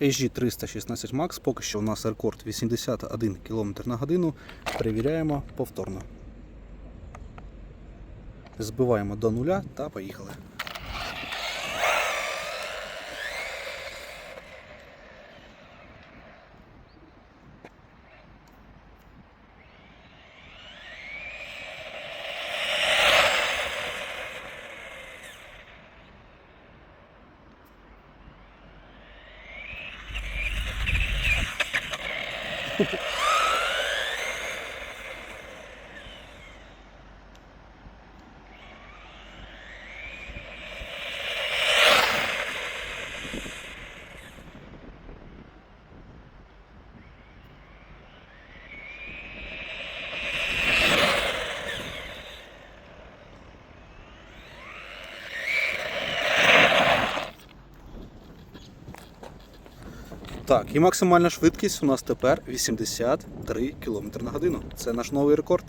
HG316 Max, поки що у нас рекорд 81 км на годину. Перевіряємо повторно. Збиваємо до нуля та поїхали. Так, і максимальна швидкість у нас тепер 83 км на годину. Це наш новий рекорд.